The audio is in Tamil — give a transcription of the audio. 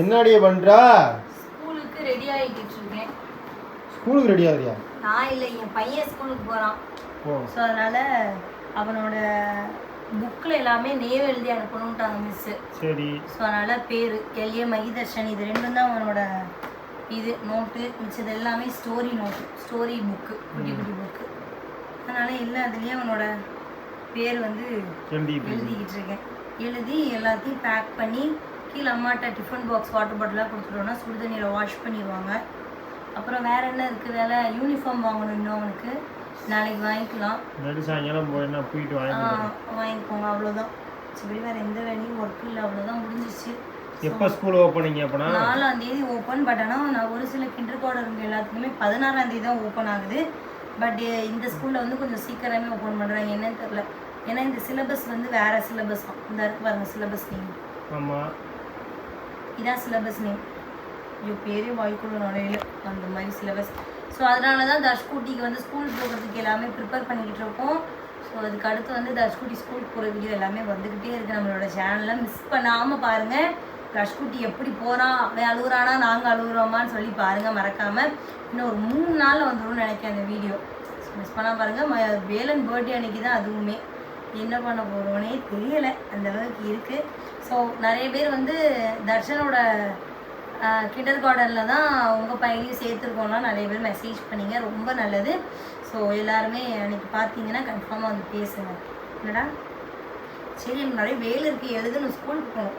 என்னடியே பண்றா? ஸ்கூலுக்கு ரெடி ஆகிக்கிட்டு இருக்கேன். ஸ்கூலுக்கு ரெடி ஆகுறியா? நான் இல்லை என் பையன் ஸ்கூலுக்கு போகிறான் ஓ. ஸோ அதனால் அவனோட புக்கில் எல்லாமே நேம் எழுதி அனுப்பணுன்ட்டாங்க மிஸ்ஸு சரி. ஸோ அதனால் பேர் எல்ஏ மகிதர்ஷன் இது ரெண்டும் தான் அவனோட இது நோட்டு மிச்சது எல்லாமே ஸ்டோரி நோட்டு ஸ்டோரி புக்கு குட்டி குட்டி புக்கு அதனால் இல்லை அதுலேயே அவனோட பேர் வந்து எழுதி எழுதிக்கிட்டு இருக்கேன். எழுதி எல்லாத்தையும் பேக் பண்ணி கீழே அம்மாட்ட டிஃபன் பாக்ஸ் வாட்டர் பாட்டிலாக கொடுத்துட்டோன்னா சுடு தண்ணியில் வாஷ் பண்ணிடுவாங்க. அப்புறம் வேற என்ன இருக்குது வேலை? யூனிஃபார்ம் வாங்கணும் இன்னும் அவனுக்கு. நாளைக்கு வாங்கிக்கலாம். சாயங்காலம் போயிட்டு வாங்கி வாங்கிக்கோங்க அவ்வளோதான் சரி வேறு எந்த வேலையும் ஒர்க் இல்லை அவ்வளோதான் முடிஞ்சிச்சு எப்போ ஸ்கூல் ஓப்பனிங் அப்பனா? நாலாம் தேதி ஓப்பன் பட் ஆனால் நான் ஒரு சில கிண்டர் கார்டருங்க எல்லாத்துக்குமே பதினாறாம் தேதி தான் ஓப்பன் ஆகுது. பட் இந்த ஸ்கூலில் வந்து கொஞ்சம் சீக்கிரமே ஓப்பன் பண்ணுறாங்க என்னன்னு தெரில ஏன்னா இந்த சிலபஸ் வந்து வேற சிலபஸ் தான். இந்த இருக்கு பாருங்க சிலபஸ் நேம் ஆமாம் இதான் சிலபஸ் நேம் ஐயோ பேரே வாய்க்குள்ள நுழையில. அந்த மாதிரி சிலபஸ் ஸோ அதனால தான் தஷ்கூட்டிக்கு வந்து ஸ்கூல் போகிறதுக்கு எல்லாமே ப்ரிப்பேர் பண்ணிக்கிட்டு இருக்கோம். ஸோ அதுக்கு அடுத்து வந்து தஷ்குட்டி ஸ்கூலுக்கு போகிற வீடியோ எல்லாமே வந்துக்கிட்டே இருக்குது நம்மளோட சேனலில் மிஸ் பண்ணாமல் பாருங்கள் தஷ்குட்டி எப்படி போகிறான் அவன் அழுகுறானா? நாங்கள் அழுகுறோமான்னு சொல்லி பாருங்கள் மறக்காமல் இன்னும் ஒரு மூணு நாளில் வந்துடும்னு நினைக்கிறேன் அந்த வீடியோ மிஸ் பண்ணால் பாருங்கள் ம- வேலன் பர்த்டே அன்னைக்கு தான் அதுவுமே. என்ன பண்ண போகிறோன்னே தெரியலை அந்த அளவுக்கு இருக்குது ஸோ நிறைய பேர் வந்து தர்ஷனோட கிண்டர் கார்டனில் தான் உங்கள் பையனையும் சேர்த்துருக்கோம்லாம் நிறைய பேர் மெசேஜ் பண்ணிங்க. ரொம்ப நல்லது. ஸோ எல்லாருமே அன்றைக்கி பார்த்தீங்கன்னா கன்ஃபார்மாக வந்து பேசுங்க. என்னடா? சரி நிறைய வேலை இருக்குது எழுதணும் ஸ்கூலுக்கு போகணும்.